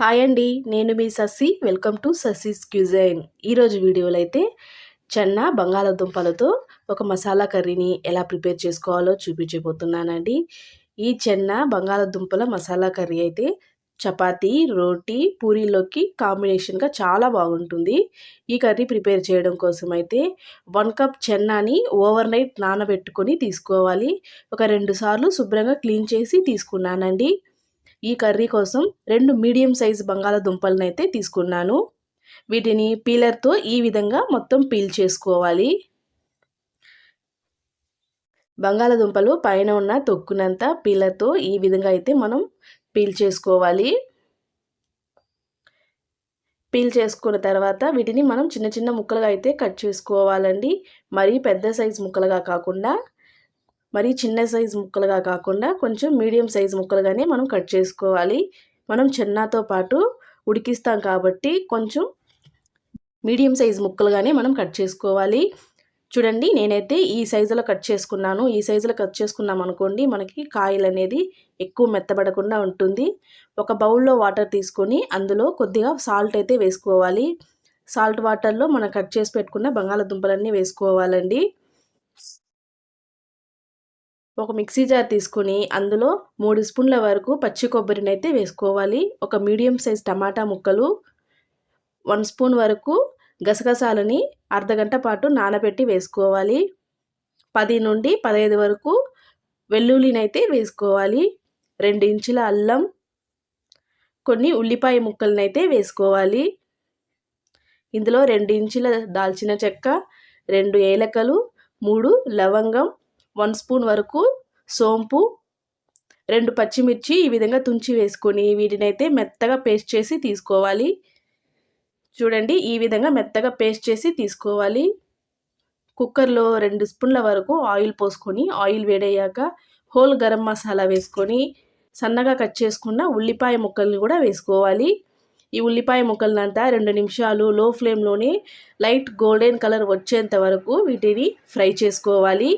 Hi అండి నేను మీ Sasi. Welcome to Sasi's cuisine. ఈరోజు వీడియోలో అయితే చెన్న బంగాళాదుంపలతో ఒక మసాలా కర్రీని ఎలా ప్రిపేర్ చేసుకోవాలో చూపించబోతున్నానండి. ఈ చెన్న బంగాళాదుంపల మసాలా కర్రీ అయితే చపాతీ రోటీ పూరీలోకి కాంబినేషన్గా చాలా బాగుంటుంది. ఈ కర్రీ ప్రిపేర్ చేయడం కోసం అయితే వన్ కప్ చెన్నాని ఓవర్ నైట్ నానబెట్టుకొని తీసుకోవాలి. ఒక రెండు సార్లు శుభ్రంగా క్లీన్ చేసి తీసుకున్నానండి. ఈ కర్రీ కోసం రెండు మీడియం సైజు బంగాళాదుంపలను అయితే తీసుకున్నాను. వీటిని పీలర్తో ఈ విధంగా మొత్తం పీల్ చేసుకోవాలి. బంగాళదుంపలు పైన ఉన్న తొక్కునంత పీలర్తో ఈ విధంగా అయితే మనం పీల్ చేసుకోవాలి. పీల్ చేసుకున్న తర్వాత వీటిని మనం చిన్న చిన్న ముక్కలుగా అయితే కట్ చేసుకోవాలండి. మరీ పెద్ద సైజు ముక్కలుగా కాకుండా మరీ చిన్న సైజు ముక్కలుగా కాకుండా కొంచెం మీడియం సైజు ముక్కలుగానే మనం కట్ చేసుకోవాలి. మనం చెన్నాతో పాటు ఉడికిస్తాం కాబట్టి కొంచెం మీడియం సైజు ముక్కలుగానే మనం కట్ చేసుకోవాలి. చూడండి నేనైతే ఈ సైజులో కట్ చేసుకున్నాను. ఈ సైజులో కట్ చేసుకున్నాం అనుకోండి మనకి కాయలు అనేది ఎక్కువ మెత్తబడకుండా ఉంటుంది. ఒక బౌల్లో వాటర్ తీసుకొని అందులో కొద్దిగా సాల్ట్ అయితే వేసుకోవాలి. సాల్ట్ వాటర్లో మనం కట్ చేసి పెట్టుకున్న బంగాళదుంపలన్నీ వేసుకోవాలండి. ఒక మిక్సీ జార్ తీసుకొని అందులో మూడు స్పూన్ల వరకు పచ్చి కొబ్బరిని అయితే వేసుకోవాలి. ఒక మీడియం సైజ్ టమాటా ముక్కలు వన్ స్పూన్ వరకు గసగసాలని అర్ధగంట పాటు నానబెట్టి వేసుకోవాలి. పది నుండి పదహైదు వరకు వెల్లుల్లినైతే వేసుకోవాలి. రెండు ఇంచుల అల్లం కొన్ని ఉల్లిపాయ ముక్కలనైతే వేసుకోవాలి. ఇందులో రెండు ఇంచుల దాల్చిన చెక్క రెండు ఏలకలు మూడు లవంగం వన్ స్పూన్ వరకు సోంపు రెండు పచ్చిమిర్చి ఈ విధంగా తుంచి వేసుకొని వీటినైతే మెత్తగా పేస్ట్ చేసి తీసుకోవాలి. చూడండి ఈ విధంగా మెత్తగా పేస్ట్ చేసి తీసుకోవాలి. కుక్కర్లో రెండు స్పూన్ల వరకు ఆయిల్ పోసుకొని ఆయిల్ వేడయ్యాక హోల్ గరం మసాలా వేసుకొని సన్నగా కట్ చేసుకున్న ఉల్లిపాయ ముక్కల్ని కూడా వేసుకోవాలి. ఈ ఉల్లిపాయ ముక్కలనంతా రెండు నిమిషాలు లో ఫ్లేమ్లోనే లైట్ గోల్డెన్ కలర్ వచ్చేంత వరకు వీటిని ఫ్రై చేసుకోవాలి.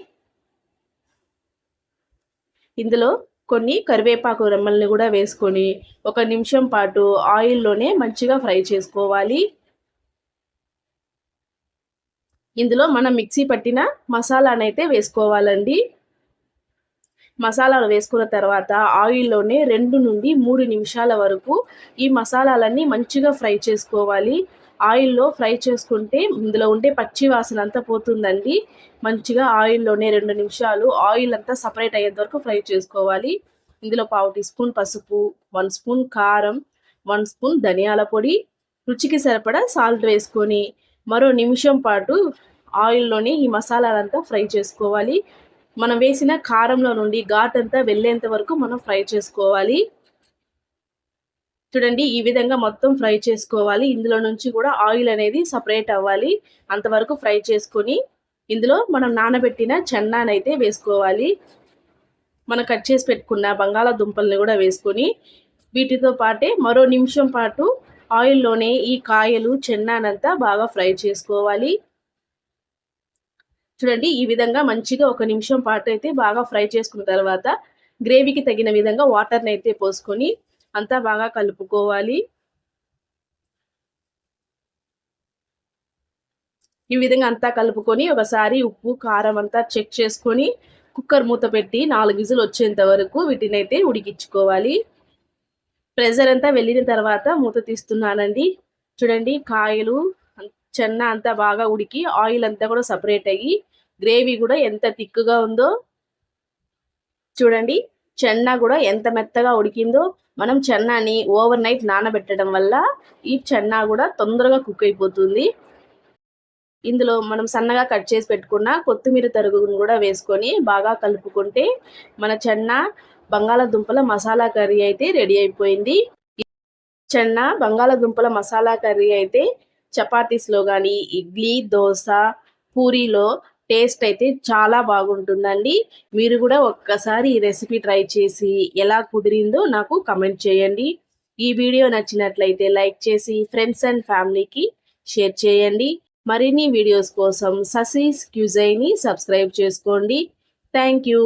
ఇందులో కొన్ని కరివేపాకు రెమ్మల్ని కూడా వేసుకొని ఒక నిమిషం పాటు ఆయిల్లోనే మంచిగా ఫ్రై చేసుకోవాలి. ఇందులో మనం మిక్సీ పట్టిన మసాలానైతే వేసుకోవాలండి. మసాలాలు వేసుకున్న తర్వాత ఆయిల్లోనే రెండు నుండి మూడు నిమిషాల వరకు ఈ మసాలాలన్నీ మంచిగా ఫ్రై చేసుకోవాలి. ఆయిల్లో ఫ్రై చేసుకుంటే ఇందులో ఉండే పచ్చి వాసన అంతా పోతుందండి. మంచిగా ఆయిల్లోనే రెండు నిమిషాలు ఆయిల్ అంతా సపరేట్ అయ్యేంత వరకు ఫ్రై చేసుకోవాలి. ఇందులో పావు టీ స్పూన్ పసుపు వన్ స్పూన్ కారం వన్ స్పూన్ ధనియాల పొడి రుచికి సరిపడా సాల్ట్ వేసుకొని మరో నిమిషం పాటు ఆయిల్లోనే ఈ మసాలాలంతా ఫ్రై చేసుకోవాలి. మనం వేసిన కారంలో నుండి ఘాట్ అంతా వెళ్ళేంత వరకు మనం ఫ్రై చేసుకోవాలి. చూడండి ఈ విధంగా మొత్తం ఫ్రై చేసుకోవాలి. ఇందులో నుంచి కూడా ఆయిల్ అనేది సపరేట్ అవ్వాలి. అంతవరకు ఫ్రై చేసుకొని ఇందులో మనం నానబెట్టిన చెన్నానైతే వేసుకోవాలి. మనం కట్ చేసి పెట్టుకున్న బంగాళాదుంపల్ని కూడా వేసుకొని వీటితో పాటే మరో నిమిషం పాటు ఆయిల్లోనే ఈ కాయలు చెన్నానంతా బాగా ఫ్రై చేసుకోవాలి. చూడండి ఈ విధంగా మంచిగా ఒక నిమిషం పాటు అయితే బాగా ఫ్రై చేసుకున్న తర్వాత గ్రేవీకి తగిన విధంగా వాటర్ని అయితే పోసుకొని అంతా బాగా కలుపుకోవాలి. ఈ విధంగా అంతా కలుపుకొని ఒకసారి ఉప్పు కారం అంతా చెక్ చేసుకొని కుక్కర్ మూత పెట్టి నాలుగు విజులు వచ్చేంత వరకు వీటిని అయితే ఉడికించుకోవాలి. ప్రెజర్ అంతా వెళ్ళిన తర్వాత మూత తీస్తున్నానండి. చూడండి కాయలు చెన్న అంతా బాగా ఉడికి ఆయిల్ అంతా కూడా సపరేట్ అయ్యి గ్రేవీ కూడా ఎంత థిక్గా ఉందో చూడండి. చెన్న కూడా ఎంత మెత్తగా ఉడికిందో మనం చెన్నాని ఓవర్ నైట్ నానబెట్టడం వల్ల ఈ చెన్నా కూడా తొందరగా కుక్ అయిపోతుంది. ఇందులో మనం సన్నగా కట్ చేసి పెట్టుకున్న కొత్తిమీర తరుగును కూడా వేసుకొని బాగా కలుపుకుంటే మన చెన్న బంగాళాదుంపల మసాలా కర్రీ అయితే రెడీ అయిపోయింది. చెన్న బంగాళాదుంపల మసాలా కర్రీ అయితే చపాతీస్లో కానీ ఇడ్లీ దోశ పూరీలో టేస్ట్ అయితే చాలా బాగుంటుందండి. మీరు కూడా ఒక్కసారి ఈ రెసిపీ ట్రై చేసి ఎలా కుదిరిందో నాకు కమెంట్ చేయండి. ఈ వీడియో నచ్చినట్లయితే లైక్ చేసి ఫ్రెండ్స్ అండ్ ఫ్యామిలీకి షేర్ చేయండి. మరిన్ని వీడియోస్ కోసం ససీస్ క్యూజైని సబ్స్క్రైబ్ చేసుకోండి. Thank you.